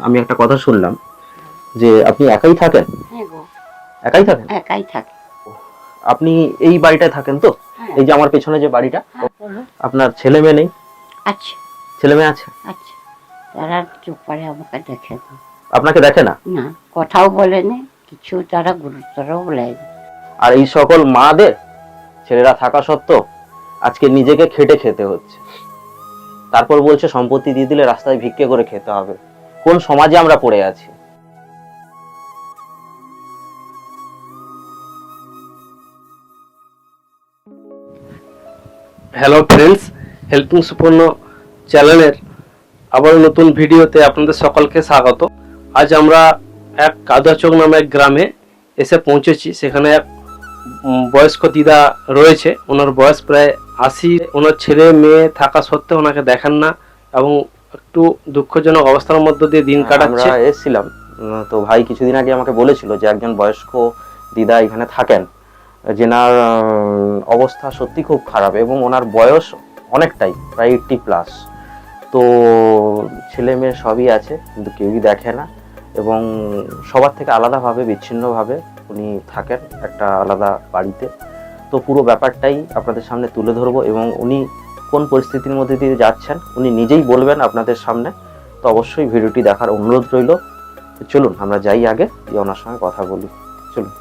আমি একটা কথা শুনলাম যে আপনি একাই থাকেন? হ্যাঁ একাই থাকেন? একাই থাকে। আপনি এই বাড়িটায় থাকেন তো? হ্যাঁ। এই যে আমার পেছনে যে বাড়িটা হ্যাঁ, আপনার ছেলে মেয়ে নেই? আচ্ছা। ছেলে মেয়ে আছে? আচ্ছা। তারা চুপ করে আমাকে দেখে না। আপনাকে দেখে না? না কথাও বলেনি কিছু তারা গুরুত্বও বলেনি আর এই সকল মাদের ছেলেরা থাকা সত্ত্বেও আজকে নিজেকে খেটে খেতে হচ্ছে। তারপর বলছে সম্পত্তি দিয়ে দিলে রাস্তায় ভিক্ষে করে খেতে হবে। কোন সমাজে আমরা পড়ে আছি। হ্যালো ফ্রেন্ডস হেল্পিং সুপর্ণ চ্যানেলের আবার নতুন ভিডিওতে আপনাদের সকলকে স্বাগত। আজ আমরা এক কাদুয়াচক নামে এক গ্রামে এসে পৌঁছেছি, সেখানে এক বয়স্ক দিদা রয়েছে। ওনার বয়স প্রায় আশি, ওনার ছেলে, মেয়ে থাকা সত্ত্বেও ওনাকে দেখেন না এবং একটু দুঃখজনক অবস্থার মধ্য দিয়ে দিন কাটাচ্ছে। আমরা এসেছিলাম। তো ভাই কিছুদিন আগে আমাকে বলেছিল যে একজন বয়স্ক দিদা এখানে থাকেন যেনার অবস্থা সত্যি খুব খারাপ এবং ওনার বয়স অনেকটাই প্রায় এইটটি প্লাস। তো ছেলে মেয়ে সবই আছে কিন্তু কেউই দেখে না এবং সবার থেকে আলাদাভাবে বিচ্ছিন্নভাবে উনি থাকেন একটা আলাদা বাড়িতে। তো পুরো ব্যাপারটাই আপনাদের সামনে তুলে ধরবো এবং উনি কোন পরিস্থিতির মধ্যে দিয়ে যাচ্ছেন, উনি নিজেই বলবেন আপনাদের সামনে। তো অবশ্যই ভিডিওটি দেখার অনুরোধ রইল। চলুন, আমরা যাই আগে, দিয়ে ওনার সঙ্গে কথা বলি। চলুন।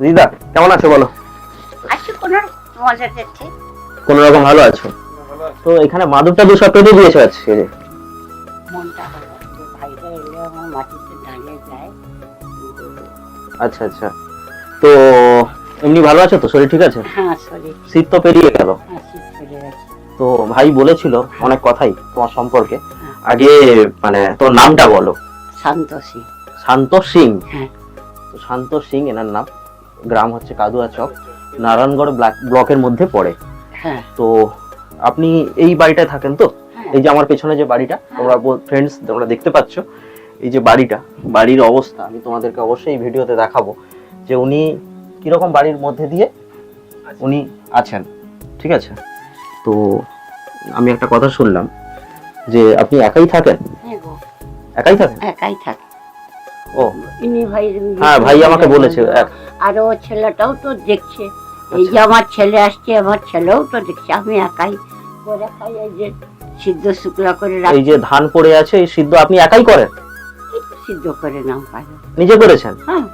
দিদা কেমন আছো বলো? আচ্ছা কোনো মজা দেখছে কোন রকম ভালো আছো? তো এখানে মাদুরটা দু সপ্তাহ দিয়ে দিয়েছ আজকে। মনটা ভাইরা এলে আমার মাটিতে দাঁড়িয়ে যায়। আচ্ছা আচ্ছা। তো এমনি ভালো আছো তো? শরীর ঠিক আছে? হ্যাঁ শরীর শীত তো পেরিয়ে গেল। হ্যাঁ শীত চলে গেছে। তো ভাই বলেছিল অনেক কথাই তোমার সম্পর্কে। আগে মানে তোর নামটা বলো। শান্তশী শান্ত সিং? হ্যাঁ। তো শান্ত সিং এনার নাম? গ্রাম হচ্ছে কাদুয়া চক। নারায়ণগড় ব্লক- ব্লকের মধ্যে পড়ে। হ্যাঁ। তো আপনি এই বাড়িটায় থাকেন তো? হ্যাঁ। এই যে আমার পেছনে যে বাড়িটা তোমরা ফ্রেন্ডস তোমরা দেখতে পাচ্ছ এই যে বাড়িটা বাড়ির অবস্থা আমি তোমাদেরকে অবশ্যই এই ভিডিওতে দেখাবো যে উনি কীরকম বাড়ির মধ্যে দিয়ে উনি আছেন ঠিক আছে? তো আমি একটা কথা শুনলাম যে আপনি একাই থাকেন? হ্যাঁ গো। একাই থাকেন? একাই থাকে। ও। ইনি ভাই হ্যাঁ ভাই আমাকে বলেছে এক- আর ও ছেলেটাও তো দেখছে। এই যে আমার ছেলে আসছে আমার ছেলেও তো দেখছে আমি একাই করে খাই এই যে সিদ্ধ শুকলা করে এই যে ধান পড়ে আছে এই সিদ্ধ আপনি একাই করেন? সিদ্ধ করে নাও পারে নিজে করেছেন? হ্যাঁ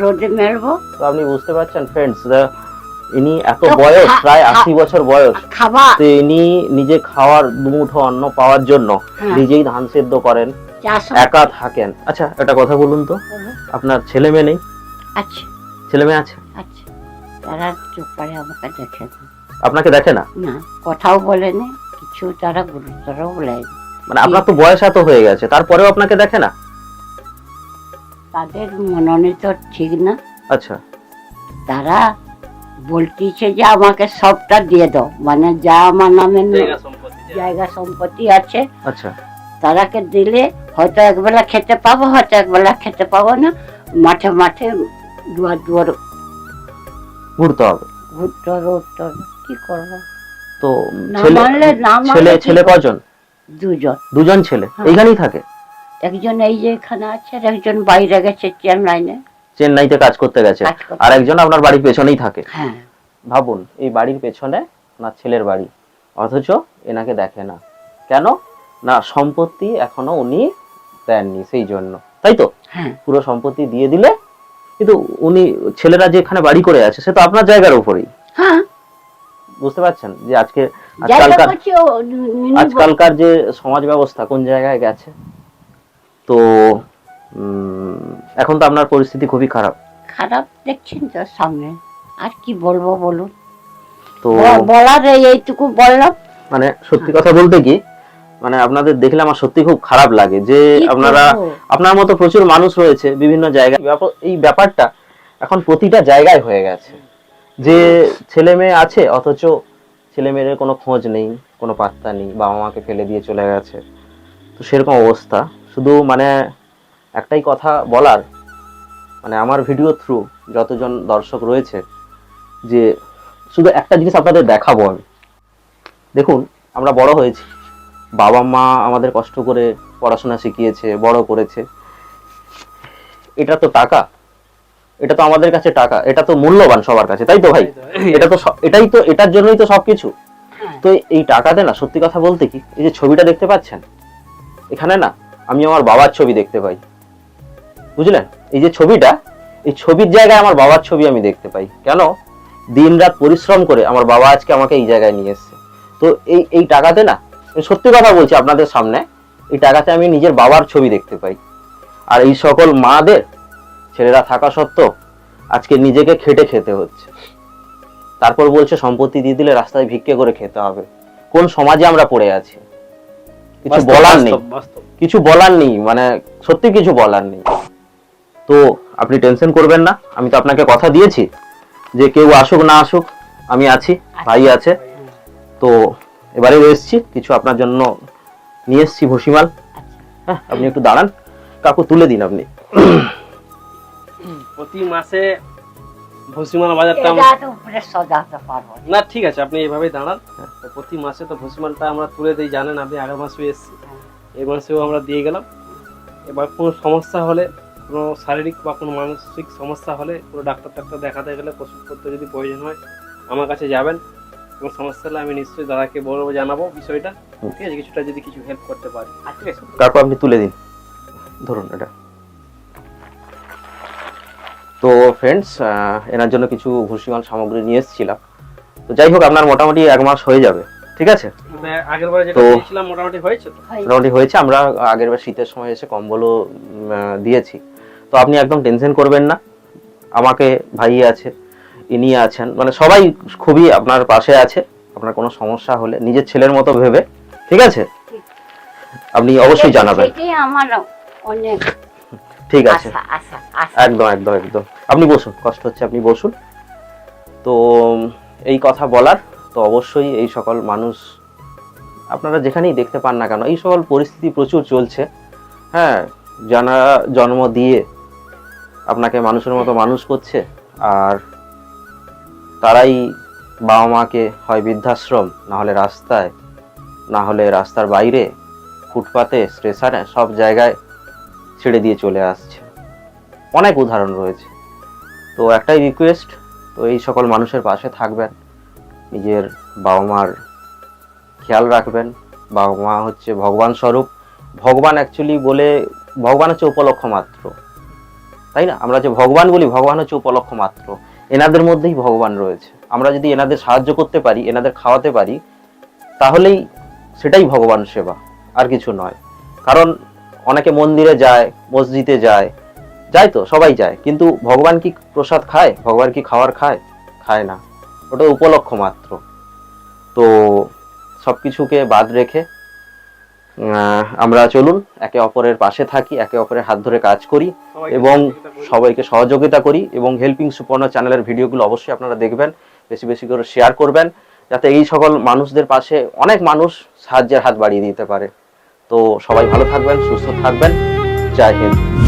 রোদে মেলবো। তো আপনি বুঝতে পারছেন ফ্রেন্ডস ইনি এত বয়স প্রায় আশি বছর বয়স। তো ইনি নিজে খাওয়ার দুমুঠো অন্ন পাওয়ার জন্য হ্যাঁ। নিজেই ধান সেদ্ধ করেন একা থাকেন। আচ্ছা একটা কথা বলুন তো। আপনার ছেলে মেয়ে নেই? আচ্ছা। ছেলে মেয়ে আছে? আচ্ছা। তারা চুপ করে আমাকে দেখে না। আপনাকে দেখে না? না কথাও বলেনি কিছু তারা গুরুত্বও বলেনি। মানে আপনার তো বয়স এত হয়ে গেছে তারপরেও আপনাকে দেখে না? তাদের মনোনীত ঠিক না। আচ্ছা। তারা বলতেছে যে আমাকে সবটা দিয়ে দাও মানে যা আমার নামে জায়গা সম্পত্তি আছে আচ্ছা। তারাকে দিলে হয়তো একবেলা খেতে পাবো হয়তো একবেলা খেতে পাবো না। মাঠে মাঠে দুয়ার দুয়ার ঘুরতে হবে। ঘুরতে হবে উঠতে হবে। কি করব? তো ছেলে ছেলে ছেলে কজন? দুজন। দুজন ছেলে। হ্যাঁ। এইখানেই থাকে? একজন এই যে এখানে আছে আর একজন বাইরে গেছে চেন্নাইনে। চেন্নাইতে কাজ করতে গেছে। আর একজন আপনার বাড়ির পেছনেই থাকে। হ্যাঁ। ভাবুন এই বাড়ির পেছনে ওনার ছেলের বাড়ি। অথচ এনাকে দেখে না। কেন? না সম্পত্তি এখনও উনি দেননি সেই জন্য। তাই তো? হ্যাঁ। পুরো সম্পত্তি দিয়ে দিলে কিন্তু উনি ছেলেরা যেখানে বাড়ি করে আছে সে তো আপনার জায়গার উপরেই। হ্যাঁ। বুঝতে পারছেন? যে আজকে আজকালকার আজকালকার যে সমাজ ব্যবস্থা কোন জায়গায় গেছে? তো উম, এখন তো আপনার পরিস্থিতি খুবই খারাপ। খারাপ দেখছেন তো সামনে। আর কি বলব বলুন? তো বলার এইটুকু বললাম। মানে সত্যি কথা বলতে কি মানে আপনাদের দেখলে আমার সত্যি খুব খারাপ লাগে যে আপনারা আপনার মতো প্রচুর মানুষ রয়েছে বিভিন্ন জায়গায়। এই ব্যাপারটা এখন প্রতিটা জায়গায় হয়ে গেছে। যে ছেলে মেয়ে আছে অথচ ছেলে মেয়ের কোনো খোঁজ নেই কোনো পাত্তা নেই বাবা মাকে ফেলে দিয়ে চলে গেছে। তো সেরকম অবস্থা। শুধু মানে একটাই কথা বলার মানে আমার ভিডিও থ্রু যতজন দর্শক রয়েছে যে শুধু একটা জিনিস আপনাদের দেখাবো আমি। দেখুন আমরা বড় হয়েছি। বাবা মা আমাদের কষ্ট করে পড়াশোনা শিখিয়েছে বড় করেছে। এটা তো টাকা। এটা তো আমাদের কাছে টাকা। এটা তো মূল্যবান সবার কাছে তাই তো ভাই? এটা তো এটাই তো এটার জন্যই তো সবকিছু। হ্যাঁ। তো এই টাকাতে না সত্যি কথা বলতে কি এই যে ছবিটা দেখতে পাচ্ছেন? এখানে না আমি আমার বাবার ছবি দেখতে পাই। বুঝলেন? এই যে ছবিটা এই ছবির জায়গায় আমার বাবার ছবি আমি দেখতে পাই। কেন? দিন রাত পরিশ্রম করে আমার বাবা আজকে আমাকে এই জায়গায় নিয়ে এসেছে। তো এই এই টাকাতে না সত্যি কথা বলছি আপনাদের সামনে এই টাকাতে আমি নিজের বাবার ছবি দেখতে পাই। আর এই সকল মাদের ছেলেরা থাকা সত্ত্বেও আজকে নিজেকে খেটে খেতে হচ্ছে। তারপর বলছে সম্পত্তি দিয়ে দিলে রাস্তায় ভিক্ষে করে খেতে হবে। কোন সমাজে আমরা পড়ে আছি? কিছু বলার নেই। কিছু বলার নেই মানে সত্যি কিছু বলার নেই। তো আপনি টেনশন করবেন না আমি তো আপনাকে কথা দিয়েছি যে কেউ আসুক না আসুক আমি আছি ভাই আছে। তো এবারেও এসছি কিছু আপনার জন্য নিয়ে এসছি ভসিমাল। হ্যাঁ আপনি একটু দাঁড়ান কাকু তুলে দিন আপনি। প্রতি মাসে ভসিমাল বাজারটা আমরা- তো উপরে সজাতে পারব না। না ঠিক আছে আপনি এইভাবেই দাঁড়ান। তো প্রতি মাসে তো ভসিমালটা আমরা তুলে দিই জানেন আপনি আগের মাসেও এসেছি। এই মাসেও আমরা দিয়ে গেলাম। এবার কোনো সমস্যা হলে কোনো শারীরিক বা কোনো মানসিক সমস্যা হলে কোনো ডাক্তার টাক্তার দেখাতে গেলে ওষুধপত্র যদি প্রয়োজন হয় আমার কাছে যাবেন। কোনো সমস্যা হলে আমি নিশ্চয়ই দাদাকে বলব জানাব বিষয়টা। ঠিক আছে কিছুটা যদি কিছু হেল্প করতে পারি। ঠিক আছে। কাকু আপনি তুলে দিন। ধরুন এটা। তো ফ্রেন্ডস এনার জন্য কিছু ভুসিমাল সামগ্রী নিয়ে এসেছিলাম। তো যাই হোক আপনার মোটামুটি এক মাস হয়ে যাবে। ঠিক আছে? আগের বারে যেটা দিয়েছিলাম মোটামুটি হয়েছে মোটামুটি হয়েছে। আমরা আগের বার শীতের সময় এসে কম্বলও দিয়েছি। তো আপনি একদম টেনশন করবেন না। আমাকে ভাই আছে। ইনি আছেন। মানে সবাই খুবই আপনার পাশে আছে। আপনার কোনো সমস্যা হলে নিজের ছেলের মতো ভেবে। ঠিক আছে? আপনি অবশ্যই জানাবেন। আমার অনেক ঠিক আছে। একদম একদম একদম। আপনি বসুন কষ্ট হচ্ছে আপনি বসুন। তো এই কথা বলার তো অবশ্যই এই সকল মানুষ আপনারা যেখানেই দেখতে পান না কেন এই সকল পরিস্থিতি প্রচুর চলছে। হ্যাঁ যারা জন্ম দিয়ে আপনাকে মানুষের মতো মানুষ করছে। আর তারাই বাবা মাকে হয় বৃদ্ধাশ্রম না হলে রাস্তায় না হলে রাস্তার বাইরে, ফুটপাতে, স্টেশনে, সব জায়গায় ছেড়ে দিয়ে চলে আসছে। অনেক উদাহরণ রয়েছে। তো একটাই রিকোয়েস্ট তো এই সকল মানুষের পাশে থাকবেন, নিজের বাবা মার খেয়াল রাখবেন। বাবা মা হচ্ছে ভগবান স্বরূপ। ভগবান অ্যাকচুয়ালি বলে, ভগবান হচ্ছে উপলক্ষ মাত্র। তাই না? আমরা যে ভগবান বলি, ভগবান হচ্ছে উপলক্ষ মাত্র। এনাদের মধ্যেই ভগবান রয়েছে। আমরা যদি এনাদের সাহায্য করতে পারি, এনাদের খাওয়াতে পারি, তাহলেই সেটাই ভগবান সেবা, আর কিছু নয়। কারণ অনেকে মন্দিরে যায়, মসজিদে যায় যায় তো, সবাই যায়, কিন্তু ভগবান কি প্রসাদ খায়? ভগবান কি খাওয়ার খায়? খায় না। ওটা উপলক্ষ মাত্র। তো সব কিছুকে বাদ রেখে আমরা চলুন একে অপরের পাশে থাকি একে অপরের হাত ধরে কাজ করি এবং সবাইকে সহযোগিতা করি এবং হেল্পিং সুপর্ণ চ্যানেলের ভিডিওগুলো অবশ্যই আপনারা দেখবেন বেশি বেশি করে শেয়ার করবেন যাতে এই সকল মানুষদের পাশে অনেক মানুষ সাহায্যের হাত বাড়িয়ে দিতে পারে। তো সবাই ভালো থাকবেন সুস্থ থাকবেন। জয় হিন্দ।